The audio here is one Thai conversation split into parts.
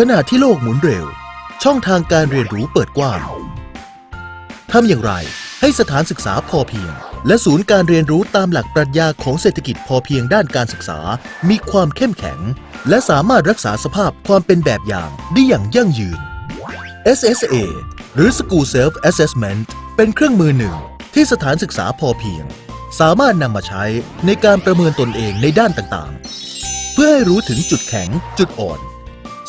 ขณะที่โลกหมุนเร็ว ช่องทางการเรียนรู้เปิดกว้างทำอย่างไรให้สถานศึกษาพอเพียง และศูนย์การเรียนรู้ตามหลักปรัชญาของเศรษฐกิจพอเพียงด้านการศึกษา มีความเข้มแข็ง และสามารถรักษาสภาพความเป็นแบบอย่างได้อย่างยั่งยืน SSA หรือ School Self Assessment เป็นเครื่องมือหนึ่งที่สถานศึกษาพอเพียง สามารถนำมาใช้ในการประเมินตนเองในด้านต่างๆ เพื่อให้รู้ถึงจุดแข็งจุดอ่อน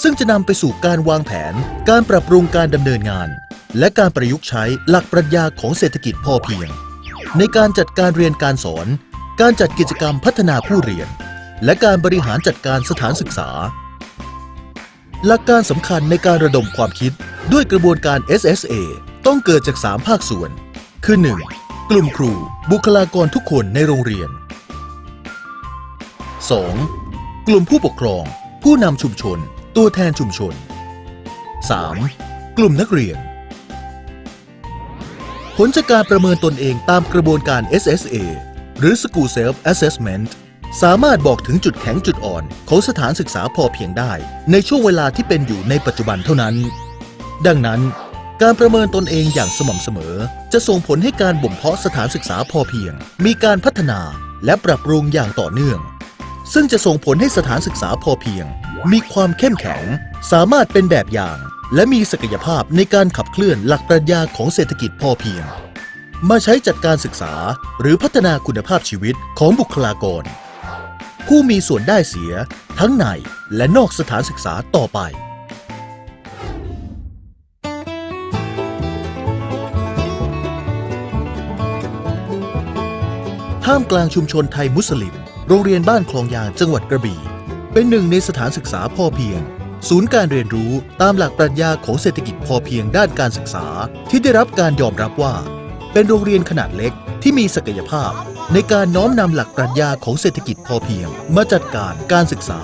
ซึ่งจะนำไปสู่การวางแผน การปรับปรุงการดำเนินงาน และการประยุกต์ใช้หลักปรัชญาของเศรษฐกิจพอเพียง ในการจัดการเรียนการสอน การจัดกิจกรรมพัฒนาผู้เรียน และการบริหารจัดการสถานศึกษา หลักการสำคัญในการระดมความคิดด้วยกระบวนการ SSA ต้องเกิดจาก 3 ภาคส่วน คือ 1. กลุ่มครู บุคลากรทุกคนในโรงเรียน 2. กลุ่มผู้ปกครอง ผู้นำชุมชน ตัวแทนชุมชน 3. กลุ่มนักเรียน ผลจากการประเมินตนเองตามกระบวนการ SSA หรือ School Self Assessment สามารถบอกถึงจุดแข็งจุดอ่อน ของสถานศึกษาพอเพียงได้ ในช่วงเวลาที่เป็นอยู่ในปัจจุบันเท่านั้น ดังนั้น การประเมินตนเองอย่างสม่ำเสมอ จะส่งผลให้การบ่มเพาะสถานศึกษาพอเพียง มีการพัฒนาและปรับปรุงอย่างต่อเนื่อง ซึ่งจะส่งผลให้สถานศึกษาพอเพียง มีความเข้มแข็ง สามารถเป็นแบบอย่าง และมีศักยภาพในการขับเคลื่อนหลักปรัชญาของเศรษฐกิจพอเพียง มาใช้จัดการศึกษาหรือพัฒนาคุณภาพชีวิตของบุคลากร ผู้มีส่วนได้เสียทั้งในและนอกสถานศึกษาต่อไปท่ามกลางชุมชนไทยมุสลิม โรงเรียนบ้านคลองยางจังหวัดกระบี่ เป็นหนึ่งในสถานศึกษาพอเพียง ศูนย์การเรียนรู้ตามหลักปรัชญาของเศรษฐกิจพอเพียงด้านการศึกษา ที่ได้รับการยอมรับว่า เป็นโรงเรียนขนาดเล็กที่มีศักยภาพ ในการน้อมนำหลักปรัชญาของเศรษฐกิจพอเพียง มาจัดการการศึกษา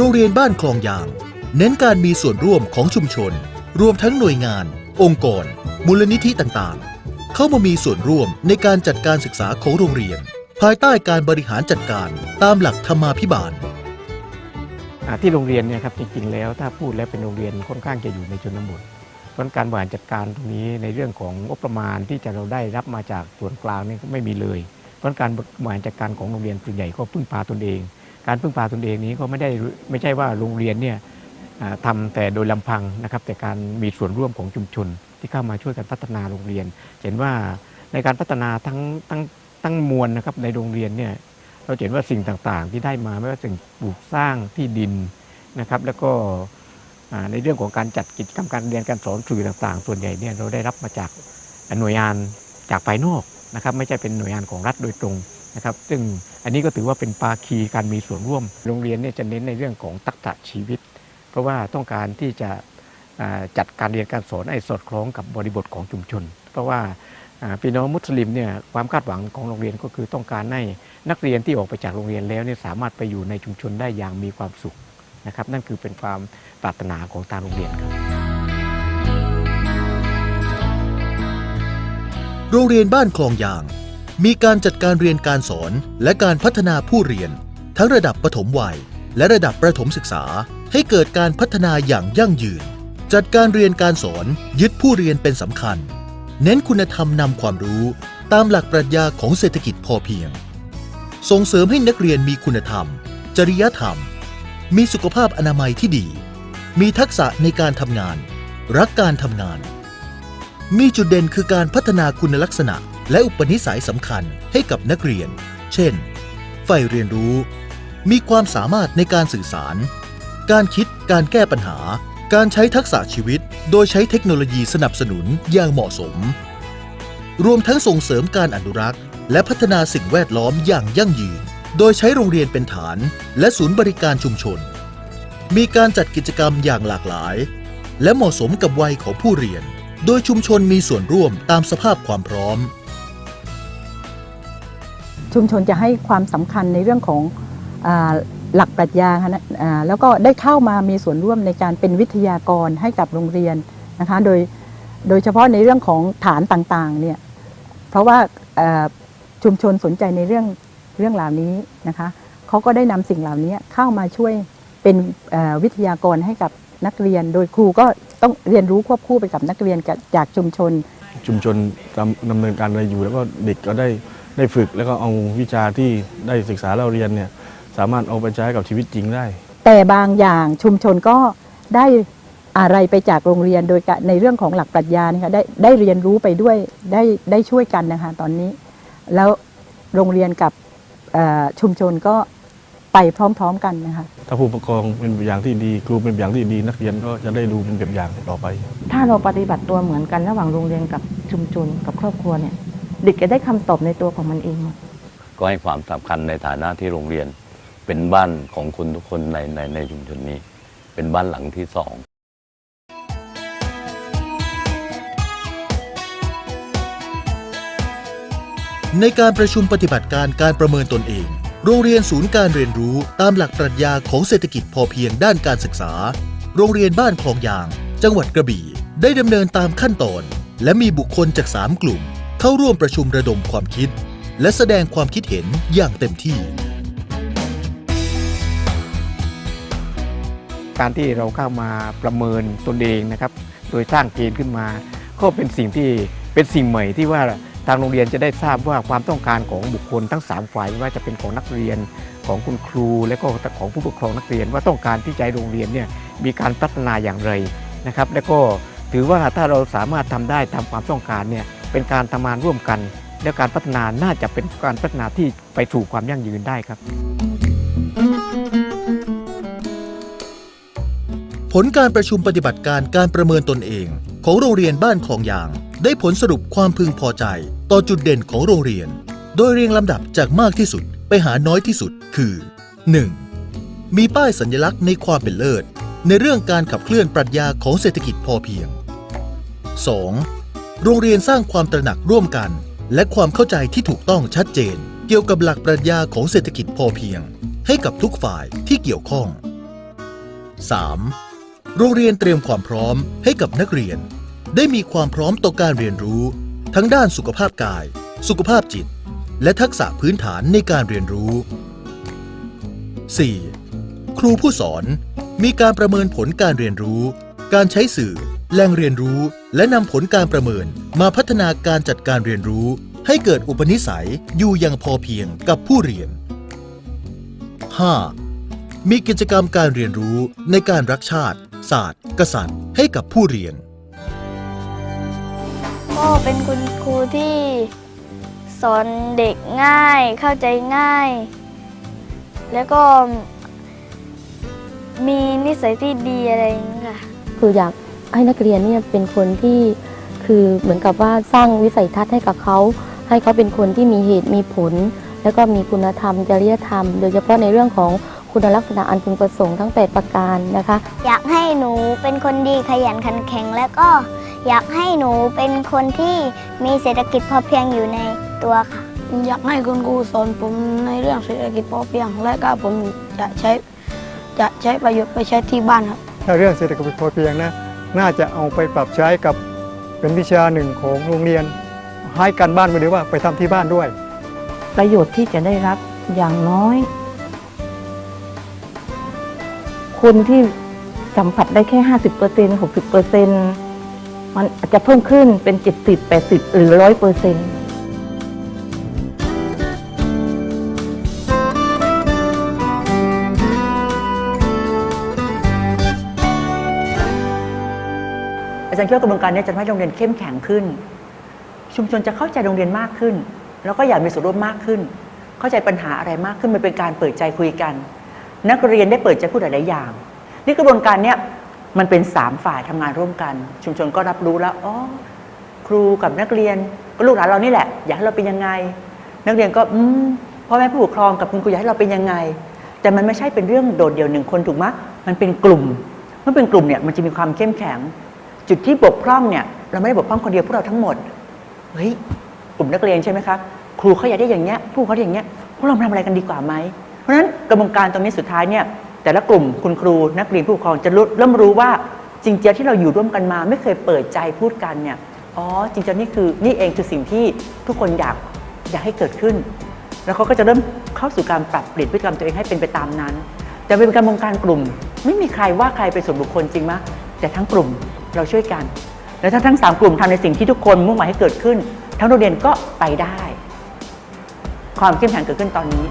โรงเรียนบ้านคลองยาง เน้นการมีส่วนร่วมของชุมชน รวมทั้งหน่วยงาน องค์กร มูลนิธิต่างๆ เข้ามามีส่วนร่วมในการจัดการศึกษาของโรงเรียน ภายใต้การบริหารจัดการตามหลักธรรมาภิบาลที่โรงเรียนเนี่ยครับจริงๆแล้วถ้าพูดแล้วเป็นโรงเรียนค่อนข้างจะอยู่ในชนบทเพราะการบริหารจัดการตรงนี้ในเรื่องของงบประมาณที่จะเราได้รับมาจากส่วนกลางนี่ก็ไม่มีเลยเพราะการบริหารจัดการของโรงเรียนส่วนใหญ่ก็พึ่งพาตนเอง การพึ่งพาตนเองนี้ก็ไม่ได้ไม่ใช่ว่าโรงเรียนเนี่ยทำแต่โดยลำพังนะครับ แต่การมีส่วนร่วมของชุมชน ที่เข้ามาช่วยกันพัฒนาโรงเรียน เห็นว่าในการพัฒนาทั้งทั้งทั้งมวลนะครับในโรงเรียนเนี่ยเราเห็นว่าสิ่งต่างๆ ที่ได้มาไม่ว่าสิ่งปลูกสร้างที่ดินนะครับแล้วก็ในเรื่องของการจัดกิจกรรมการเรียนการสอนสื่อต่างๆ ส่วนใหญ่เนี่ยเราได้รับมาจากหน่วยงานจากภายนอกนะครับ ไม่ใช่เป็นหน่วยงานของรัฐโดยตรงนะครับ ซึ่ง อันนี้ก็ถือว่าเป็นภาคีการมีส่วนร่วม โรงเรียนเนี่ยจะเน้นในเรื่องของทักษะชีวิต เพราะว่าต้องการที่จะจัดการเรียนการสอนให้สอดคล้องกับบริบทของชุมชน เพราะว่าอ่าพี่น้องมุสลิมเนี่ยความคาดหวังของโรงเรียนก็คือต้องการให้นักเรียนที่ออกไปจากโรงเรียนแล้วเนี่ยสามารถไปอยู่ในชุมชนได้อย่างมีความสุขนะครับ นั่นคือเป็นความปรารถนาของทางโรงเรียนครับ โรงเรียนบ้านคลองยาง มีการจัดการเรียนการสอนและการพัฒนาผู้เรียน ทั้งระดับปฐมวัย และระดับประถมศึกษา ให้เกิดการพัฒนาอย่างยั่งยืน จัดการเรียนการสอนยึดผู้เรียนเป็นสำคัญ เน้นคุณธรรมนำความรู้ ตามหลักปรัชญาของเศรษฐกิจพอเพียง ส่งเสริมให้นักเรียนมีคุณธรรม จริยธรรม มีสุขภาพอนามัยที่ดี มีทักษะในการทำงาน รักการทำงาน มีจุดเด่นคือการพัฒนาคุณลักษณะ และอุปนิสัยสำคัญให้กับนักเรียน เช่นใฝ่เรียนรู้ มีความสามารถในการสื่อสาร การคิดการแก้ปัญหา การใช้ทักษะชีวิต โดยใช้เทคโนโลยีสนับสนุนอย่างเหมาะสม รวมทั้งส่งเสริมการอนุรักษ์ และพัฒนาสิ่งแวดล้อมอย่างยั่งยืน โดยใช้โรงเรียนเป็นฐาน และศูนย์บริการชุมชน มีการจัดกิจกรรมอย่างหลากหลาย และเหมาะสมกับวัยของผู้เรียน โดยชุมชนมีส่วนร่วมตามสภาพความพร้อม ชุมชนจะให้ความสำคัญในเรื่องของอหลักปรัชญาค่ะนะแล้วก็ได้เข้ามามีส่วนร่วมในการเป็นวิทยากรให้กับโรงเรียนนะคะ โดยโดยเฉพาะในเรื่องของฐานต่างๆเนี่ยเพราะว่าชุมชนสนใจในเรื่องเรื่องเหล่านี้นะคะเขาก็ได้นำสิ่งเหล่านี้เข้ามาช่วยเป็นวิทยากรให้กับนักเรียน โดยครูก็ต้องเรียนรู้ควบคู่ไปกับนักเรียนจากชุมชน ชุมชนดำดำเนินการอะไรอยู่แล้วก็เด็กก็ได้ ได้ฝึกแล้วก็เอาวิชาที่ได้ศึกษาเราเรียนเนี่ยสามารถเอาไปใช้กับชีวิตจริงได้ แต่บางอย่างชุมชนก็ได้อะไรไปจากโรงเรียนโดยการในเรื่องของหลักปรัชญานะคะได้ได้เรียนรู้ไปด้วยได้ได้ช่วยกันนะคะตอนนี้ แล้วโรงเรียนกับเอ่อชุมชนก็ไปพร้อม ๆ กันนะคะถ้าผู้ปกครองเป็นแบบอย่างที่ดีครูเป็นแบบอย่างที่ดีนักเรียนก็จะได้ดูเป็นแบบอย่างต่อไป ถ้าเราปฏิบัติตัวเหมือนกันระหว่างโรงเรียนกับชุมชนกับครอบครัวเนี่ย เด็กจะได้คำตอบในตัวของมันเองหมดก็ให้ความสำคัญในฐานะที่โรงเรียน เป็นบ้านของคนทุกคนในในในชุมชนนี้ เป็นบ้านหลังที่สองในการประชุมปฏิบัติการการประเมินตนเอง โรงเรียนศูนย์การเรียนรู้ตามหลักปรัชญาของเศรษฐกิจพอเพียงด้านการศึกษา โรงเรียนบ้านคลองยาง จังหวัดกระบี่ ได้ดำเนินตามขั้นตอน และมีบุคคลจาก 3 กลุ่ม เข้าร่วมประชุมระดมความคิด และแสดงความคิดเห็นอย่างเต็มที่ การที่เราเข้ามาประเมินตนเองนะครับ โดยสร้างเกณฑ์ขึ้นมา ก็เป็นสิ่งที่เป็นสิ่งใหม่ที่ว่าทางโรงเรียนจะได้ทราบว่าความต้องการของบุคคลทั้ง 3 ฝ่ายไม่ว่าจะเป็นของนักเรียนของคุณครู และก็ของผู้ปกครองนักเรียน ว่าต้องการที่ให้โรงเรียนเนี่ยมีการพัฒนาอย่างไรนะครับ และก็ถือว่าถ้าเราสามารถทำได้ตามความต้องการเนี่ย เป็นการทำงานร่วมกัน และการพัฒนาน่าจะเป็นการพัฒนาที่ไปสู่ความยั่งยืนได้ครับ ผลการประชุมปฏิบัติการการประเมินตนเองของโรงเรียนบ้านคลองยาง ได้ผลสรุปความพึงพอใจ ต่อจุดเด่นของโรงเรียน โดยเรียงลำดับจากมากที่สุดไปหาน้อยที่สุดคือ 1. มีป้ายสัญลักษณ์ในความเป็นเลิศ ในเรื่องการขับเคลื่อนปรัชญาของเศรษฐกิจพอเพียง 2. โรงเรียนสร้างความตระหนักร่วมกัน และความเข้าใจที่ถูกต้องชัดเจน เกี่ยวกับหลักปรัชญาของเศรษฐกิจพอเพียง ให้กับทุกฝ่ายที่เกี่ยวข้อง 3. โรงเรียนเตรียมความพร้อมให้กับนักเรียน ได้มีความพร้อมต่อการเรียนรู้ ทั้งด้านสุขภาพกาย สุขภาพจิต และทักษะพื้นฐานในการเรียนรู้ 4. ครูผู้สอนมีการประเมินผลการเรียนรู้ การใช้สื่อ แหล่งเรียนรู้และนำผลการประเมินมาพัฒนาการจัดการเรียนรู้ ให้เกิดอุปนิสัยอยู่อย่างพอเพียงกับผู้เรียน 5. มีกิจกรรมการเรียนรู้ในการรักชาติ ศาสตร์ กษัตริย์ ให้กับผู้เรียน ก็เป็นคุณครูที่สอนเด็กง่ายเข้าใจง่าย แล้วก็มีนิสัยที่ดีอะไรอย่างนี้ค่ะ คืออยาก ให้นักเรียนเนี่ยเป็นคนที่คือเหมือนกับว่าสร้างวิสัยทัศน์ให้กับเขา ให้เขาเป็นคนที่มีเหตุมีผล แล้วก็มีคุณธรรม จริยธรรม โดยเฉพาะในเรื่องของคุณลักษณะอันพึงประสงค์ทั้ง 8 ประการนะคะ อยากให้หนูเป็นคนดีขยันขันแข็ง และก็อยากให้หนูเป็นคนที่มีเศรษฐกิจพอเพียงอยู่ในตัวค่ะ อยากให้คุณครูสอนผมในเรื่องเศรษฐกิจพอเพียง และก็ผมจะใช้จะใช้ประโยชน์ไปใช้ที่บ้านครับถ้าเรื่องเศรษฐกิจพอเพียงนะ น่าจะเอาไปปรับใช้กับเป็นวิชาหนึ่งของโรงเรียน ให้การบ้านไปหรือว่าไปทำที่บ้านด้วย ประโยชน์ที่จะได้รับอย่างน้อย คนที่สัมผัสได้แค่ 50% 60%มันอาจจะเพิ่มขึ้นเป็น 70 80 หรือ 100%อร์เซ็นต์าจารย์คิดว่ากระบวนการนี้จะทำให้โรงเรียนเข้มแข็งขึ้น ชุมชนจะเข้าใจโรงเรียนมากขึ้น แล้วก็อยากมีส่วนร่วมมากขึ้น เข้าใจปัญหาอะไรมากขึ้นมันเป็นการเปิดใจคุยกัน นักเรียนได้เปิดใจพูดหลายๆอย่าง นี่กระบวนการเนี้ยมันเป็นสามฝ่ายทำงานร่วมกัน ชุมชนก็รับรู้แล้วอ๋อครูกับนักเรียนก็ลูกหลานเรานี่แหละ อยากให้เราเป็นยังไง นักเรียนก็อืมพ่อแม่ผู้ปกครองกับคุณครูอยากให้เราเป็นยังไง แต่มันไม่ใช่เป็นเรื่องโดดเดี่ยวหนึ่งคนถูกไหมมันเป็นกลุ่มเมื่อเป็นกลุ่มเนี่ยมันจะมีความเข้มแข็ง จุดที่บกพร่องเนี่ยเราไม่ได้บกพร่องคนเดียวพวกเราทั้งหมดเฮ้ยกลุ่มนักเรียนใช่ไหมคะครูเขาอยากได้อย่างเงี้ยผู้เขาอย่างเงี้ยพวกเราทำอะไรกันดีกว่าไหมเพราะฉะนั้นกระบวนการตรงนี้สุดท้ายเนี่ยแต่ละกลุ่มคุณครูนักเรียนผู้ปกครองจะรู้เริ่มรู้ว่าจริงๆที่เราอยู่ร่วมกันมา ไม่เคยเปิดใจพูดกันเนี่ยอ๋อจริงๆนี่คือนี่เองคือสิ่งที่ทุกคนอยากอยากให้เกิดขึ้น แล้วเขาก็จะเริ่มเข้าสู่การปรับเปลี่ยนพฤติกรรมตัวเองให้เป็นไปตามนั้น แต่เป็นการวงการกลุ่ม ไม่มีใครว่าใครเป็นส่วนบุคคลจริงมะแต่ทั้งกลุ่ม เราช่วยกัน แล้วถ้าทั้งสามกลุ่มทำในสิ่งที่ทุกคนมุ่งหมายให้เกิดขึ้น ทั้งโรงเรียนก็ไปได้ ความเข้มแข็งเกิดขึ้นตอนนี้